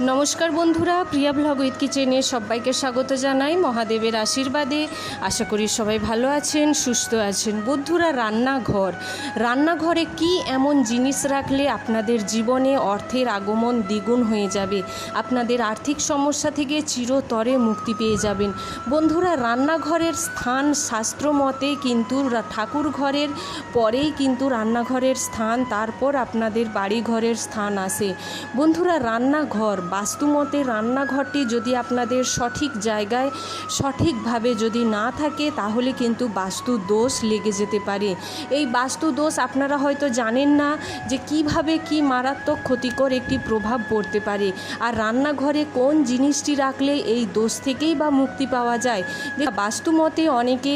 নমস্কার বন্ধুরা, প্রিয়া blog with কিচেনে সবাইকে স্বাগত জানাই, মহাদেবের আশীর্বাদে। আশা করি সবাই ভালো আছেন, সুস্থ আছেন। বন্ধুরা, রান্নাঘর। রান্নাঘরে কি এমন জিনিস রাখলে আপনাদের জীবনে অর্থের আগমন দ্বিগুণ হয়ে যাবে? আপনাদের আর্থিক সমস্যা থেকে চিরতরে মুক্তি পেয়ে যাবেন। বন্ধুরা, রান্নাঘরের স্থান শাস্ত্র মতে কিন্তু ঠাকুর ঘরের পরেই কিন্তু রান্নাঘরের স্থান, তারপর আপনাদের বাড়ি ঘরের স্থান আসে। বন্ধুরা, রান্নাঘর বাস্তুমতে রান্নাঘরটি যদি আপনাদের সঠিক জায়গায় সঠিকভাবে যদি না থাকে তাহলে কিন্তু বাস্তু দোষ লেগে যেতে পারে। এই বাস্তু দোষ আপনারা হয়তো জানেন না যে কীভাবে কি মারাত্মক ক্ষতিকর একটি প্রভাব পড়তে পারে। আর রান্নাঘরে কোন জিনিসটি রাখলে এই দোষ থেকেই বা মুক্তি পাওয়া যায়? দেখ, বাস্তুমতে অনেকে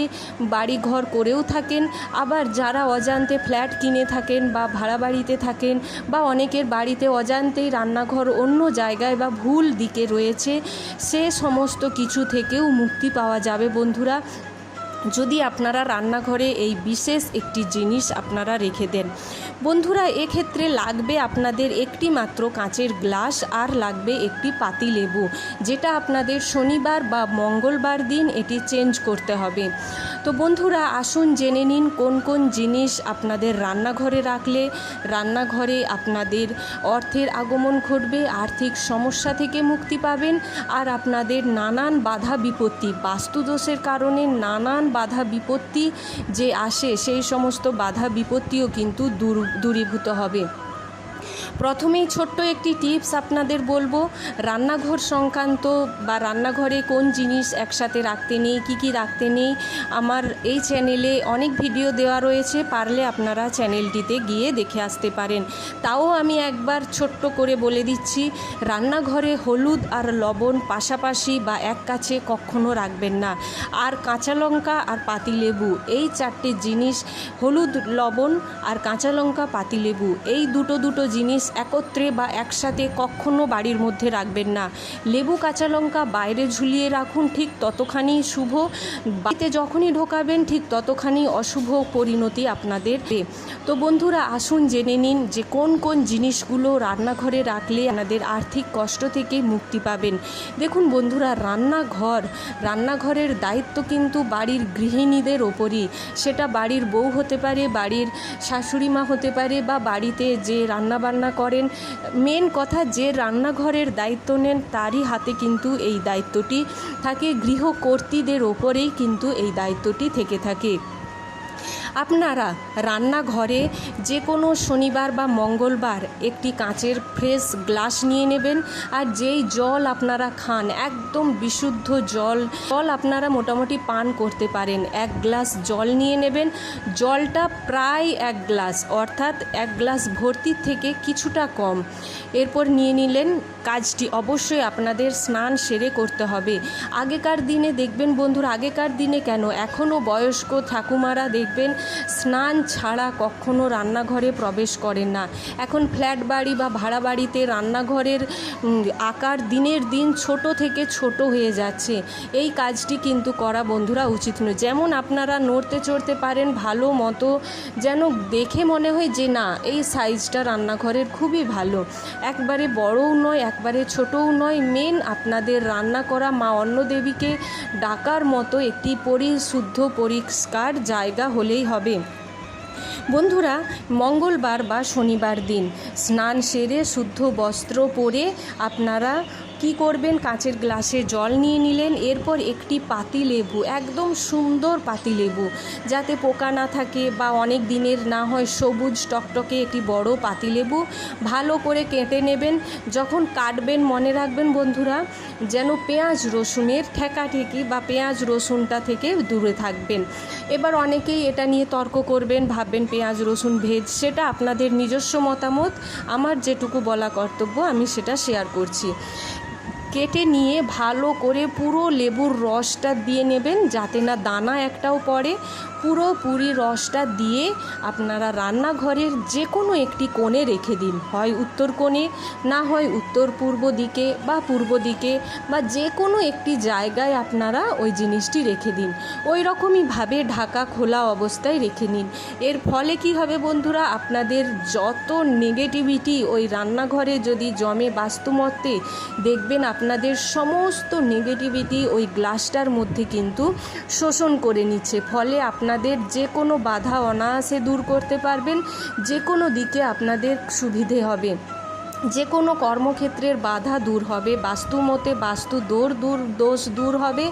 বাড়ি ঘর করেও থাকেন আবার যারা অজান্তে ফ্ল্যাট কিনে থাকেন বা ভাড়া বাড়িতে থাকেন বা অনেকের বাড়িতে অজান্তেই রান্নাঘর অন্য জায়গায় বা ভুল দিকে রয়েছে সে সমস্ত কিছু থেকেও মুক্তি পাওয়া যাবে বন্ধুরা। যদি আপনারা রান্নাঘরে এই বিশেষ একটি জিনিস আপনারা রেখে দেন। বন্ধুরা, এক্ষেত্রে লাগবে আপনাদের একটি মাত্র কাঁচের গ্লাস আর লাগবে একটি পাতি লেবু, যেটা আপনাদের শনিবার বা মঙ্গলবার দিন এটি চেঞ্জ করতে হবে। তো বন্ধুরা, আসুন জেনে নিন কোন কোন জিনিস আপনাদের রান্নাঘরে রাখলে রান্নাঘরে আপনাদের অর্থের আগমন ঘটবে, আর্থিক সমস্যা থেকে মুক্তি পাবেন, আর আপনাদের নানান বাধা বিপত্তি, বাস্তুদোষের কারণে নানান বাধা বিপত্তি যে আসে সেই সমস্ত বাধা বিপত্তিও কিন্তু দূর দূরীভূত হবে। প্রথমেই ছোট্ট একটি টিপস আপনাদের বলব, রান্নাঘর সংক্রান্ত বা রান্নাঘরে কোন জিনিস একসাথে রাখতে নেই, কি কি রাখতে নেই, আমার এই চ্যানেলে অনেক ভিডিও দেওয়া রয়েছে, পারলে আপনারা চ্যানেলটিতে গিয়ে দেখে আসতে পারেন। তাও আমি একবার ছোট্ট করে বলে দিচ্ছি, রান্নাঘরে হলুদ আর লবণ পাশাপাশি বা এক কাছে কখনো রাখবেন না। আর কাঁচা লঙ্কা আর পাতিলেবু এই চারটে জিনিস, হলুদ, লবণ আর কাঁচা লঙ্কা পাতিলেবু এই দুটো দুটো জিনিস একত্রে বা একসাথে কখনো বাড়ির মধ্যে রাখবেন না। লেবু, কাঁচা লঙ্কা বাইরে ঝুলিয়ে রাখুন, ঠিক ততখানি শুভ। বাড়িতে যখনই ঢোকাবেন, ঠিক ততখানি অশুভ পরিণতি আপনাদের। তো বন্ধুরা, আসুন জেনে নিন যে কোন কোন জিনিসগুলো রান্নাঘরে রাখলে আপনাদের আর্থিক কষ্ট থেকে মুক্তি পাবেন। দেখুন বন্ধুরা, রান্নাঘর, রান্নাঘরের দায়িত্ব কিন্তু বাড়ির গৃহিণীদের ওপরই। সেটা বাড়ির বউ হতে পারে, বাড়ির শাশুড়ি মা হতে পারে বা বাড়িতে যে রান্নাবান্না করেন। মেন কথা, যে রান্নাঘরের দায়িত্ব নেন, তারই হাতে কিন্তু এই দায়িত্বটি থাকে। গৃহকর্তীদের ওপরেই কিন্তু এই দায়িত্বটি থেকে থাকে। আপনারা রান্নাঘরে যে কোনো শনিবার বা মঙ্গলবার একটি কাঁচের ফ্রেশ গ্লাস নিয়ে নেবেন আর যেই জল আপনারা খান, একদম বিশুদ্ধ জল জল আপনারা মোটামুটি পান করতে পারেন। এক গ্লাস জল নিয়ে নেবেন। জলটা প্রায় এক গ্লাস, অর্থাৎ এক গ্লাস ভর্তির থেকে কিছুটা কম। এরপর নিয়ে নিলেন, কাজটি অবশ্যই আপনাদের স্নান সেরে করতে হবে। আগেকার দিনে দেখবেন বন্ধুরা, আগেকার দিনে কেন? এখনও বয়স্ক ঠাকুমারা দেখবেন স্নান ছাড়া কখনো রান্নাঘরে প্রবেশ করেন না। এখন ফ্ল্যাট বাড়ি বা ভাড়া বাড়িতে রান্নাঘরের আকার দিনের দিন ছোট থেকে ছোট হয়ে যাচ্ছে। এই কাজটি কিন্তু করা বন্ধুরা উচিত নয়। যেমন আপনারা নড়তে চড়তে পারেন ভালো মতো, যেন দেখে মনে হয় যে না, এই সাইজটা রান্নাঘরের খুবই ভালো। একবারে বড়ও নয়, একবারে ছোটও নয়। মেন আপনাদের রান্না করা মা অন্নদেবীকে ডাকার মতো একটি পরিশুদ্ধ, পরিষ্কার জায়গা হলেই হবে। বন্ধুরা মঙ্গলবার বা শনিবার দিন স্নান সেরে শুদ্ধ বস্ত্র পরে আপনারা কি করবেন? কাঁচের গ্লাসে জল নিয়ে নিলেন। এরপর একটি পাতি লেবু, একদম সুন্দর পাতি লেবু, যাতে পোকা না থাকে বা অনেক দিনের না হয় সবুজ টকটকে একটি বড় পাতি লেবু ভালো করে কেটে নেবেন। যখন কাটবেন, মনে রাখবেন বন্ধুরা, যেন পেঁয়াজ রসুনের ঠেকাঠেকি বা পেঁয়াজ রসুনটা থেকে দূরে থাকবেন। এবার অনেকেই এটা নিয়ে তর্ক করবেন, ভাববেন পেঁয়াজ রসুন ভেজ, সেটা আপনাদের নিজস্ব মতামত। আমার যেটুকু বলা কর্তব্য, আমি সেটা শেয়ার করছি। কেটে নিয়ে ভালো করে পুরো লেবুর রসটা দিয়ে নেবেন যাতে না দানা একটাও পড়ে। পুরোপুরি রসটা দিয়ে আপনারা রান্নাঘরের যে কোনো একটি কোণে রেখে দিন। হয় উত্তর কোণে, না হয় উত্তর পূর্ব দিকে বা পূর্ব দিকে বা যে কোনো একটি জায়গায় আপনারা ওই জিনিসটি রেখে দিন। ওই রকমইভাবে ঢাকা খোলা অবস্থায় রেখে নিন। এর ফলে কি হবে বন্ধুরা? আপনাদের যত নেগেটিভিটি ওই রান্নাঘরে যদি জমে বাস্তুমত্তে দেখবেন আপনাদের সমস্ত নেগেটিভিটি ওই গ্লাসটার মধ্যে কিন্তু শোষণ করে নিচ্ছে। ফলে আপনাদের যে কোনো বাধা অনায়াসে দূর করতে পারবেন যে কোনো দিকে আপনাদের সুবিধে হবে। যে কোনো কর্মক্ষেত্রের বাধা দূর হবে বাস্তু মতে বাস্তু দোর, দূর, দোষ দূর হবে।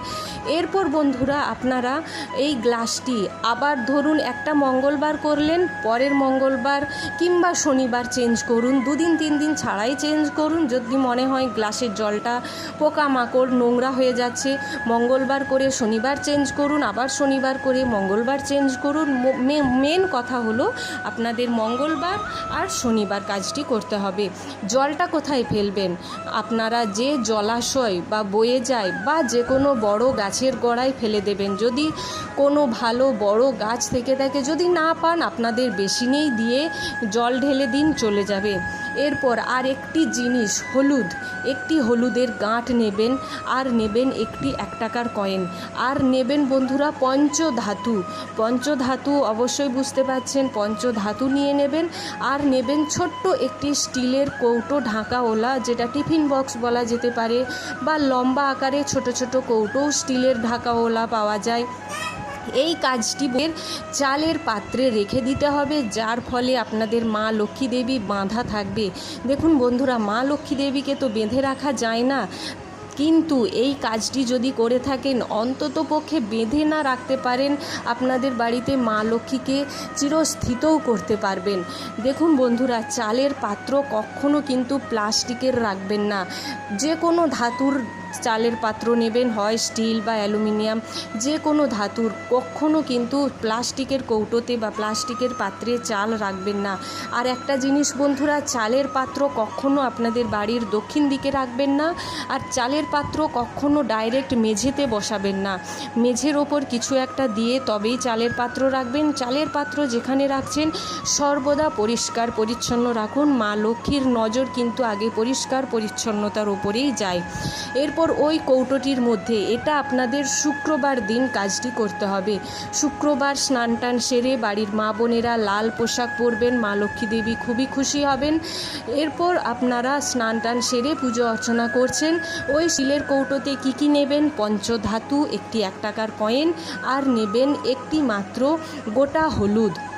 এরপর বন্ধুরা, আপনারা এই গ্লাসটি আবার ধরুন, একটা মঙ্গলবার করলেন, পরের মঙ্গলবার কিংবা শনিবার চেঞ্জ করুন, দুদিন, তিন দিন ছাড়াই চেঞ্জ করুন। যদি মনে হয় গ্লাসের জলটা পোকামাকড়, নোংরা হয়ে যাচ্ছে, মঙ্গলবার করে শনিবার চেঞ্জ করুন, আবার শনিবার করে মঙ্গলবার চেঞ্জ করুন। মেন কথা হলো, আপনাদের মঙ্গলবার আর শনিবার কাজটি করতে হবে। জলটা কোথায় ফেলবেন? আপনারা যে জলাশয় বা বয়ে যায় বা যে কোনো বড় গাছের গোড়ায় ফেলে দেবেন। যদি কোনো ভালো বড় গাছ থেকে থাকে, যদি না পান, আপনাদের বেসিনেই দিয়ে জল ঢেলে দিন, চলে যাবে। এরপর আর একটি জিনিস, হলুদ। একটি হলুদের গাঁট নেবেন, আর নেবেন একটি এক টাকার কয়েন। আর নেবেন বন্ধুরা পঞ্চধাতু। পঞ্চধাতু অবশ্যই বুঝতে পারছেন, পঞ্চধাতু নিয়ে নেবেন। আর নেবেন ছোট্ট একটি স্টিলের কৌটো ঢাকাওয়ালা, যেটা টিফিন বক্স বলা যেতে পারে, বা লম্বা আকারে ছোট ছোট কৌটো স্টিলের ঢাকাওয়ালা পাওয়া যায়। এই কাজটি চালের পাত্রে রেখে দিতে হবে, যার ফলে আপনাদের মা লক্ষ্মী দেবী বাঁধা থাকবে। দেখুন বন্ধুরা, মা লক্ষ্মী দেবীকে তো বেঁধে রাখা যায় না। কিন্তু এই কাজটি যদি করে থাকেন, অন্তত পক্ষে বেঁধে না রাখতে পারেন, আপনাদের বাড়িতে মা লক্ষ্মীকে চিরস্থিতও করতে পারবেন। দেখুন বন্ধুরা, চালের পাত্র কখনো কিন্তু প্লাস্টিকের রাখবেন না। যে কোনো ধাতুর চালের পাত্র নেবেন, হয় স্টিল বা অ্যালুমিনিয়াম, যে কোনো ধাতুর। কখনো কিন্তু প্লাস্টিকের কৌটোতে বা প্লাস্টিকের পাত্রে চাল রাখবেন না। আর একটা জিনিস বন্ধুরা, চালের পাত্র কখনো আপনাদের বাড়ির দক্ষিণ দিকে রাখবেন না, আর চালের পাত্র কখনো ডাইরেক্ট মেঝেতে বসাবেন না। মেঝের ওপর কিছু একটা দিয়ে তবেই চালের পাত্র রাখবেন। চালের পাত্র যেখানে রাখছেন, সর্বদা পরিষ্কার পরিচ্ছন্ন রাখুন। মা লক্ষ্মীর নজর কিন্তু আগে পরিষ্কার পরিচ্ছন্নতার ওপরেই যায়। এরপর ওই কৌটোটির মধ্যে, এটা আপনাদের শুক্রবার দিন কাজটি করতে হবে। শুক্রবার স্নান টান সেরে বাড়ির মা বোনেরা লাল পোশাক পরবেন, মা লক্ষ্মী দেবী খুবই খুশি হবেন। এরপর আপনারা স্নান টান সেরে পুজো অর্চনা করছেন। ওই শিলের কৌটোতে কি কি নেবেন? পঞ্চধাতু, একটি এক টাকার কয়েন, আর নেবেন একটি মাত্র গোটা হলুদ।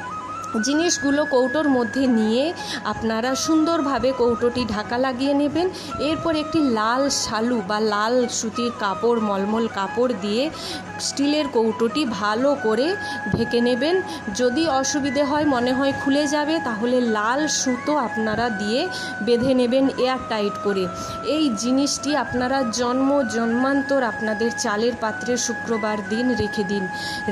জিনিসগুলো কৌটোর মধ্যে নিয়ে আপনারা সুন্দরভাবে কৌটোটি ঢাকা লাগিয়ে নেবেন। এরপর একটি লাল শালু বা লাল সুতির কাপড়, মলমল কাপড় দিয়ে স্টিলের কৌটোটি ভালো করে ঢেকে নেবেন। যদি অসুবিধে হয়, মনে হয় খুলে যাবে, তাহলে লাল সুতো আপনারা দিয়ে বেঁধে নেবেন এয়ার টাইট করে। এই জিনিসটি আপনারা জন্ম, জন্মান্তর আপনাদের চালের পাত্রে শুক্রবার দিন রেখে দিন।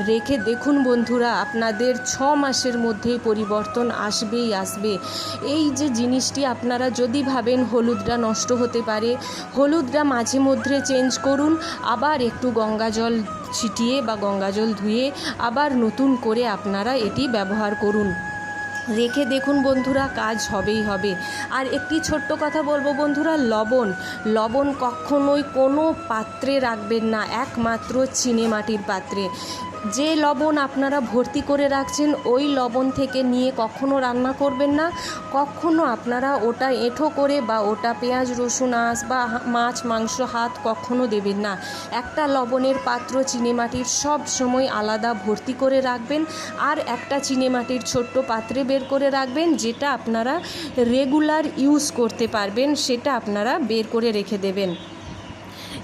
রেখে দেখুন বন্ধুরা, আপনাদের ছ মাসের মধ্যে পরিবর্তন আসবেই, আসবে। এই যে জিনিসটি আপনারা যদি ভাবেন হলুদটা নষ্ট হতে পারে, হলুদটা মাঝে মধ্যে চেঞ্জ করুন, আবার একটু গঙ্গা জল ছিটিয়ে বা গঙ্গা জল ধুয়ে আবার নতুন করে আপনারা এটি ব্যবহার করুন। রেখে দেখুন বন্ধুরা, কাজ হবেই হবে। আর একটি ছোট্ট কথা বলব বন্ধুরা, লবণ। লবণ কখনোই কোনো পাত্রে রাখবেন না, একমাত্র চিনে মাটির পাত্রে। যে লবণ আপনারা ভর্তি করে রাখছেন, ওই লবণ থেকে নিয়ে কখনো রান্না করবেন না। কখনো আপনারা ওটা এঁঠো করে বা ওটা পেঁয়াজ, রসুন, আঁশ বা মাছ, মাংস, হাত কখনো দেবেন না। একটা লবণের পাত্র চিনেমাটির সব সময় আলাদা ভর্তি করে রাখবেন আর একটা চিনেমাটির ছোট্ট পাত্রে বের করে রাখবেন, যেটা আপনারা রেগুলার ইউজ করতে পারবেন, সেটা আপনারা বের করে রেখে দেবেন।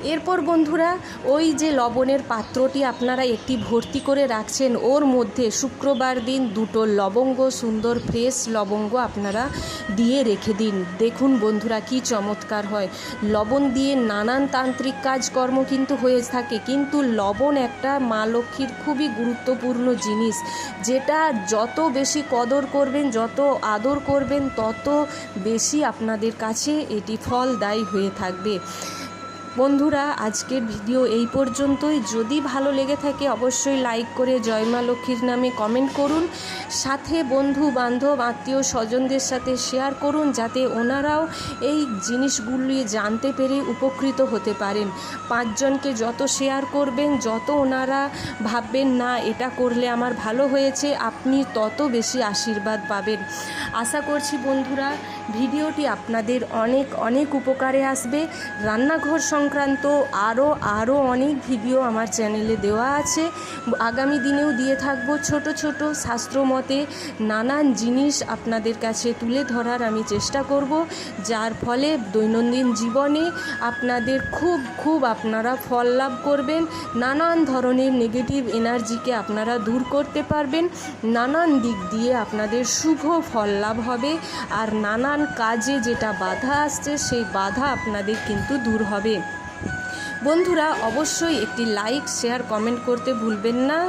এরপর বন্ধুরা, ওই যে লবণের পাত্রটি আপনারা একটি ভর্তি করে রাখছেন, ওর মধ্যে শুক্রবার দিন দুটো লবঙ্গ, সুন্দর ফ্রেশ লবঙ্গ আপনারা দিয়ে রেখে দিন। দেখুন বন্ধুরা, কি চমৎকার হয়। লবণ দিয়ে নানান তান্ত্রিক কাজকর্ম কিন্তু হয়ে থাকে, কিন্তু লবণ একটা মা লক্ষ্মীর খুবই গুরুত্বপূর্ণ জিনিস, যেটা যত বেশি কদর করবেন, যত আদর করবেন, তত বেশি আপনাদের কাছে এটি ফলদায়ী হয়ে থাকবে। বন্ধুরা, আজকের ভিডিও এই পর্যন্তই। যদি ভালো লেগে থাকে, অবশ্যই লাইক করে জয় মা লক্ষ্মীর নামে কমেন্ট করুন। সাথে বন্ধু, বান্ধব, আত্মীয় স্বজনদের সাথে শেয়ার করুন, যাতে ওনারাও এই জিনিসগুলি জানতে পেরে উপকৃত হতে পারেন। পাঁচজনকে যত শেয়ার করবেন, যত ওনারা ভাববেন, না, এটা করলে আমার ভালো হয়েছে, আপনি তত বেশি আশীর্বাদ পাবেন। আশা করছি বন্ধুরা ভিডিওটি আপনাদের অনেক অনেক উপকারে আসবে। রান্নাঘর সংক্রান্ত আরও আরও অনেক ভিডিও আমার চ্যানেলে দেওয়া আছে। আগামী দিনেও দিয়ে থাকব ছোট ছোট শাস্ত্রমতে নানান জিনিস আপনাদের কাছে তুলে ধরার আমি চেষ্টা করব, যার ফলে দৈনন্দিন জীবনে আপনাদের খুব খুব আপনারা ফল লাভ করবেন, নানান ধরনের নেগেটিভ এনার্জিকে আপনারা দূর করতে পারবেন, নানান দিক দিয়ে আপনাদের শুভ ফল লাভ হবে, আর নানান কাজে যেটা বাধা আসছে, সেই বাধা আপনাদের কিন্তু দূর হবে। বন্ধুরা, অবশ্যই একটি লাইক শেয়ার কমেন্ট করতে ভুলবেন না।